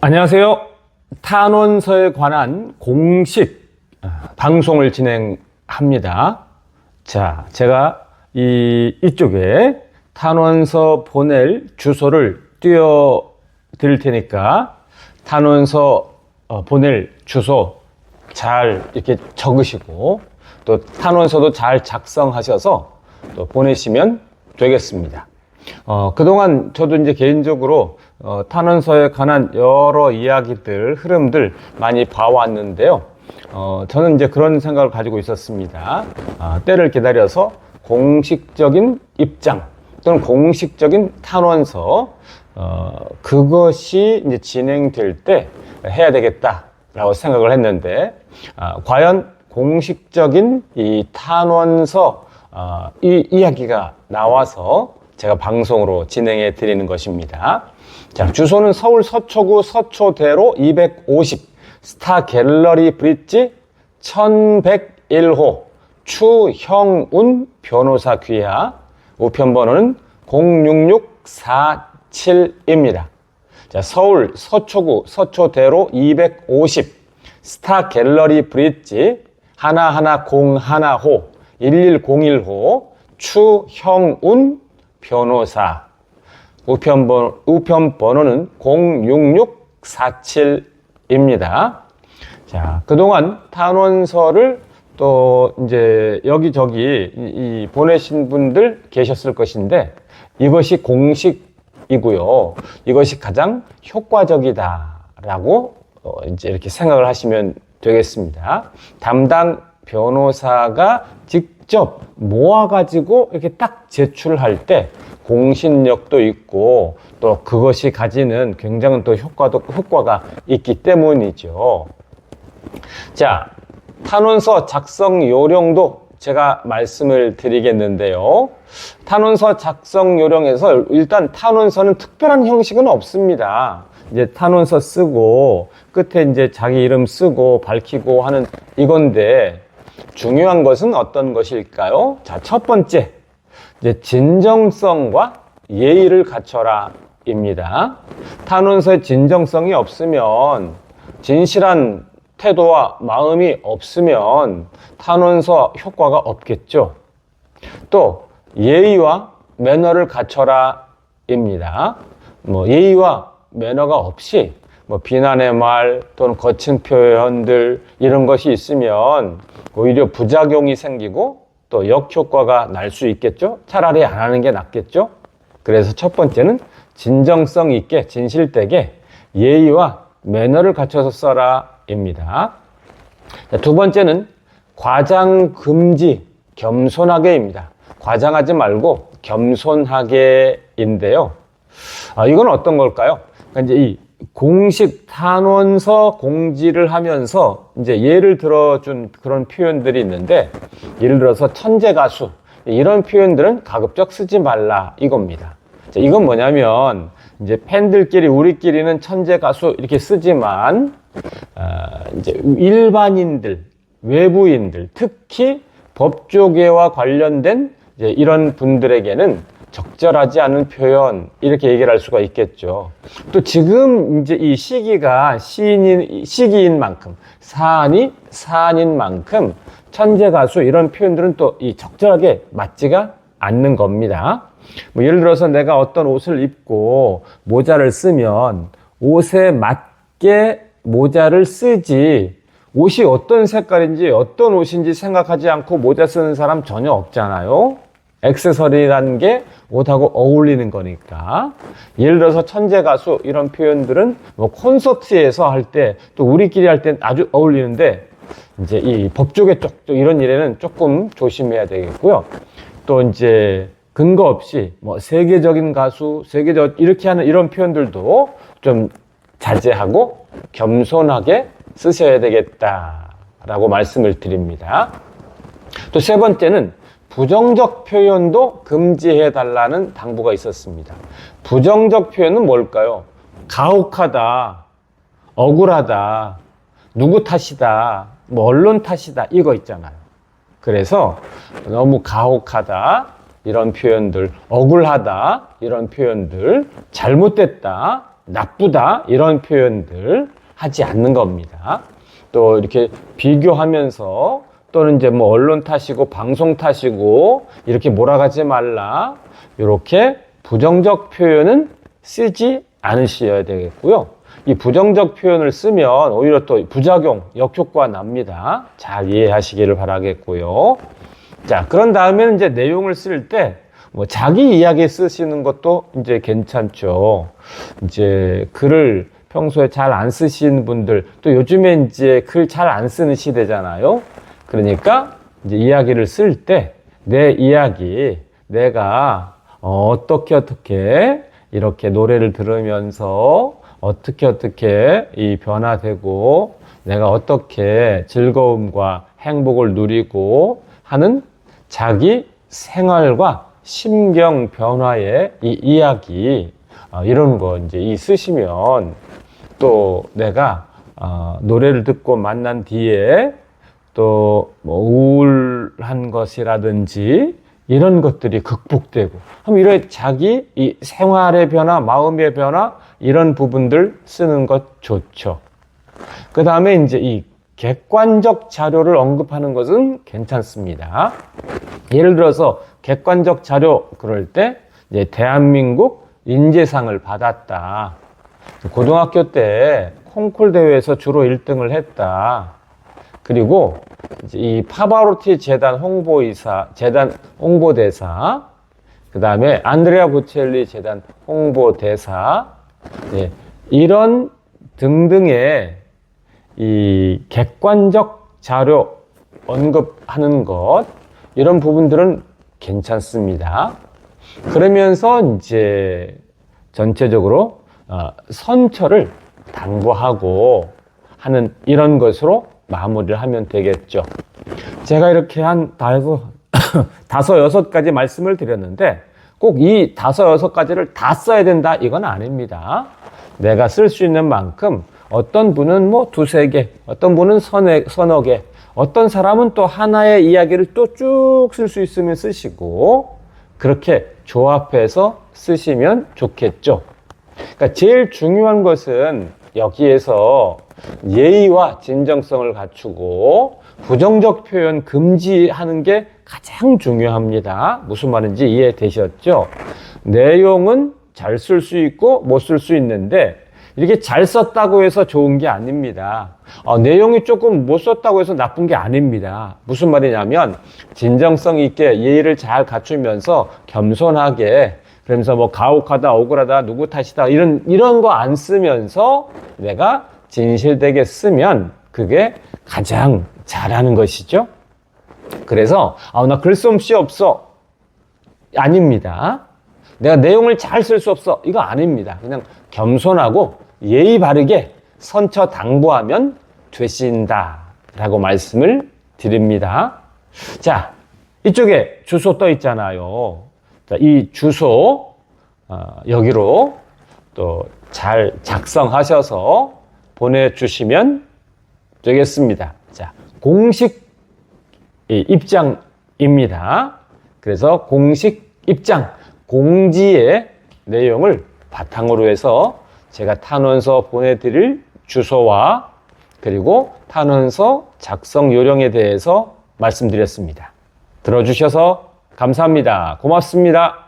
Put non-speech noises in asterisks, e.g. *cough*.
안녕하세요. 탄원서에 관한 공식 아, 방송을 진행합니다. 자, 제가 이, 이쪽에 탄원서 보낼 주소를 띄워 드릴 테니까 탄원서 어, 보낼 주소 잘 이렇게 적으시고 또 탄원서도 잘 작성하셔서 또 보내시면 되겠습니다. 어, 그동안 저도 이제 개인적으로 어, 탄원서에 관한 여러 이야기들, 흐름들 많이 봐왔는데요. 어, 저는 이제 그런 생각을 가지고 있었습니다. 아, 때를 기다려서 공식적인 입장 또는 공식적인 탄원서, 어, 그것이 이제 진행될 때 해야 되겠다라고 생각을 했는데, 아, 과연 공식적인 이 탄원서, 아, 이 이야기가 나와서 제가 방송으로 진행해 드리는 것입니다. 자, 주소는 서울 서초구 서초대로 250 스타 갤러리 브릿지 1101호 추형운 변호사 귀하 우편 번호는 06647입니다. 자, 서울 서초구 서초대로 250 스타 갤러리 브릿지 하나하나 01호 1101호 추형운 변호사 우편 번, 우편 번호는 06647입니다. 자, 그동안 탄원서를 또 이제 여기저기 이, 이 보내신 분들 계셨을 것인데 이것이 공식이고요. 이것이 가장 효과적이다라고 어, 이제 이렇게 생각을 하시면 되겠습니다. 담당 변호사가 직 접 모아가지고 이렇게 딱 제출할 때 공신력도 있고 또 그것이 가지는 굉장한 또 효과도, 효과가 있기 때문이죠. 자, 탄원서 작성 요령도 제가 말씀을 드리겠는데요. 탄원서 작성 요령에서 일단 탄원서는 특별한 형식은 없습니다. 이제 탄원서 쓰고 끝에 이제 자기 이름 쓰고 밝히고 하는 이건데 중요한 것은 어떤 것일까요? 자, 첫 번째. 이제 진정성과 예의를 갖춰라 입니다. 탄원서에 진정성이 없으면 진실한 태도와 마음이 없으면 탄원서 효과가 없겠죠. 또 예의와 매너를 갖춰라 입니다. 뭐 예의와 매너가 없이 뭐 비난의 말 또는 거친 표현들 이런 것이 있으면 오히려 부작용이 생기고 또 역효과가 날 수 있겠죠? 차라리 안 하는 게 낫겠죠? 그래서 첫 번째는 진정성 있게 진실되게 예의와 매너를 갖춰서 써라 입니다. 두 번째는 과장 금지 겸손하게입니다. 과장하지 말고 겸손하게인데요. 아, 이건 어떤 걸까요? 그러니까 이제 이 공식 탄원서 공지를 하면서 이제 예를 들어준 그런 표현들이 있는데 예를 들어서 천재 가수 이런 표현들은 가급적 쓰지 말라 이겁니다. 자, 이건 뭐냐면 이제 팬들끼리 우리끼리는 천재 가수 이렇게 쓰지만 어, 이제 일반인들 외부인들 특히 법조계와 관련된 이런 분들에게는 적절하지 않은 표현 이렇게 얘기를 할 수가 있겠죠. 또 지금 이제 이 시기가 시인 시기인 만큼 사안이 사안인 만큼 천재 가수 이런 표현들은 또 이 적절하게 맞지가 않는 겁니다. 뭐 예를 들어서 내가 어떤 옷을 입고 모자를 쓰면 옷에 맞게 모자를 쓰지 옷이 어떤 색깔인지 어떤 옷인지 생각하지 않고 모자 쓰는 사람 전혀 없잖아요. 액세서리라는 게 옷하고 어울리는 거니까. 예를 들어서 천재 가수 이런 표현들은 뭐 콘서트에서 할 때 또 우리끼리 할때 아주 어울리는데 이제 이 법조계 쪽 이런 일에는 조금 조심해야 되겠고요. 또 이제 근거 없이 뭐 세계적인 가수, 세계적 이렇게 하는 이런 표현들도 좀 자제하고 겸손하게 쓰셔야 되겠다라고 말씀을 드립니다. 또 세 번째는 부정적 표현도 금지해 달라는 당부가 있었습니다. 부정적 표현은 뭘까요? 가혹하다, 억울하다, 누구 탓이다, 뭐 언론 탓이다 이거 있잖아요. 그래서 너무 가혹하다 이런 표현들, 억울하다 이런 표현들, 잘못됐다 나쁘다 이런 표현들 하지 않는 겁니다. 또 이렇게 비교하면서 또는 이제 뭐 언론 탓이고 방송 탓이고 이렇게 몰아가지 말라 이렇게 부정적 표현은 쓰지 않으셔야 되겠고요. 이 부정적 표현을 쓰면 오히려 또 부작용, 역효과 납니다. 잘 이해하시기를 바라겠고요. 자, 그런 다음에는 이제 내용을 쓸 때, 뭐, 자기 이야기 쓰시는 것도 이제 괜찮죠. 이제 글을 평소에 잘 안 쓰시는 분들, 또 요즘에 이제 글 잘 안 쓰는 시대잖아요. 그러니까 이제 이야기를 쓸 때, 내 이야기, 내가 어떻게 어떻게 이렇게 노래를 들으면서 어떻게 어떻게 이 변화되고 내가 어떻게 즐거움과 행복을 누리고 하는 자기 생활과 심경 변화의 이 이야기 어, 이런 거 이제 이 쓰시면 또 내가 어, 노래를 듣고 만난 뒤에 또 뭐 우울한 것이라든지 이런 것들이 극복되고 그럼 이런 자기 이 생활의 변화, 마음의 변화 이런 부분들 쓰는 것 좋죠. 그 다음에 이제 이 객관적 자료를 언급하는 것은 괜찮습니다. 예를 들어서 객관적 자료 그럴 때 이제 대한민국 인재상을 받았다. 고등학교 때 콩쿨 대회에서 주로 1등을 했다. 그리고 이 파바로티 재단 홍보이사, 재단 홍보대사, 그 다음에 안드레아 보첼리 재단 홍보대사, 네, 이런 등등의 이 객관적 자료 언급하는 것, 이런 부분들은 괜찮습니다. 그러면서 이제 전체적으로 어, 선처를 당부하고 하는 이런 것으로 마무리를 하면 되겠죠. 제가 이렇게 한 다섯, *coughs* 다섯 여섯 가지 말씀을 드렸는데 꼭 이 다섯 여섯 가지를 다 써야 된다 이건 아닙니다. 내가 쓸 수 있는 만큼 어떤 분은 뭐 두세 개, 어떤 분은 서너, 서너 개, 어떤 사람은 또 하나의 이야기를 또 쭉 쓸 수 있으면 쓰시고 그렇게 조합해서 쓰시면 좋겠죠. 그러니까 제일 중요한 것은 여기에서 예의와 진정성을 갖추고 부정적 표현 금지하는 게 가장 중요합니다. 무슨 말인지 이해되셨죠? 내용은 잘 쓸 수 있고 못 쓸 수 있는데 이렇게 잘 썼다고 해서 좋은 게 아닙니다. 어, 내용이 조금 못 썼다고 해서 나쁜 게 아닙니다. 무슨 말이냐면 진정성 있게 예의를 잘 갖추면서 겸손하게 그러면서 뭐 가혹하다, 억울하다, 누구 탓이다 이런 이런 거 안 쓰면서 내가 진실되게 쓰면 그게 가장 잘하는 것이죠. 그래서 아, 나 글솜씨 없어. 아닙니다. 내가 내용을 잘 쓸 수 없어. 이거 아닙니다. 그냥 겸손하고 예의 바르게 선처 당부하면 되신다. 라고 말씀을 드립니다. 자, 이쪽에 주소 떠 있잖아요. 자, 이 주소, 어, 여기로 또 잘 작성하셔서 보내주시면 되겠습니다. 자, 공식 이 입장입니다. 그래서 공식 입장, 공지의 내용을 바탕으로 해서 제가 탄원서 보내드릴 주소와 그리고 탄원서 작성 요령에 대해서 말씀드렸습니다. 들어주셔서 감사합니다. 고맙습니다.